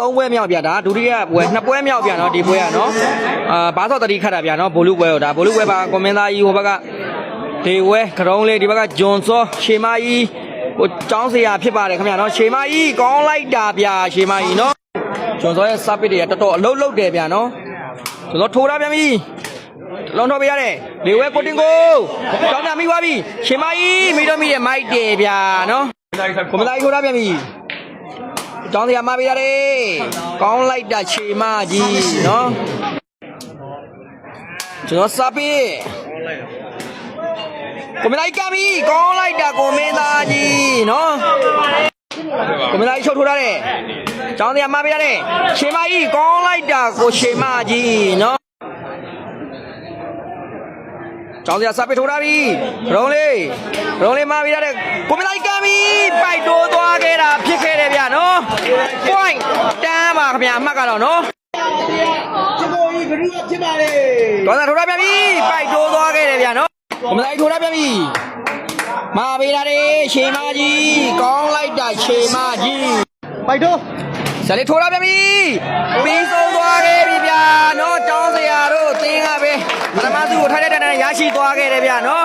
သုံးပွဲမြောက်ဗျာဒါဒုတိယပွဲနှစ်ပွဲမြောက်ဗျာနော်ဒီပွဲကနော်အာဘာသောတတိခတ်တာဗျာနော်ဘိုလူပွဲကိုဒါဘိုလူပွဲပါကွန်မင်းသားကြီးဟိုဘက်ကဒီဝဲခရုံးလေးဒီဘက်ကဂျွန်စောရှေမကြီးဟိုចောင်းစရာဖြစ်ပါတယ်ခင်ဗျာနော်ရှေမကြီးကောင်းလိုက်တာဗျာရှေမကြီးနော်ဂျွန်စောရဲ့စပစ်တွေကတော်တော်အလုတ်လုတ်တယ်ဗျာနော်ဂျွန်စောထိုးတာဗျာမီလွန်တော့ပြရတယ်ဒီဝဲကိုတင်ကိုကျောင်းသားမိသွားပြီရှေမကြီးမိတော့မိရဲ့မိုက်တယ်ဗျာနော်ကွန်မင်းသားကြီးထိုးတာဗျာမီ ကျောင်းစရာမပေးရတယ်ကောင်းလိုက်တာခြေမကြီးနော်ကျွန်တော်စပီကိုမင်းလိုက်ကမီကောင်းလိုက်တာကိုမင်းသားကြီးနော်ကိုမင်းသားကြီးချုပ်ထိုးထားတယ်ကျောင်းစရာမပေးရတယ်ခြေမကြီးကောင်းလိုက်တာကိုခြေမကြီးနော်ကျောင်းစရာစပီထိုးထားပြီရုံးလေးရုံးလေးမပေးရတယ်ကိုမင်းလိုက်ကမီပိုက်တိုးသွားခဲ့တာဖြစ်ခဲ့တယ်ဗျနော် point တန်းပါခင်ဗျာအမှတ်ကတော့နော်ချစ်ကိုကြီးဘယ်လိုဖြစ်ပါလဲဒေါသထိုးရပြန်ပြီပိုက်တိုးသွားခဲ့တယ်ဗျာနော်ဘမလိုက်ထိုးရပြန်ပြီမာပေးတာလေရှေမာကြီးကောင်းလိုက်တာရှေမာကြီးပိုက်တိုးဇလေးထိုးရပြန်ပြီပြီးဆုံးသွားခဲ့ပြီဗျာနော်တောင်းစရာတို့သင်ကပဲပထမသူ့ကိုထိုက်တဲ့တန်းနဲ့ရရှိသွားခဲ့တယ်ဗျာနော်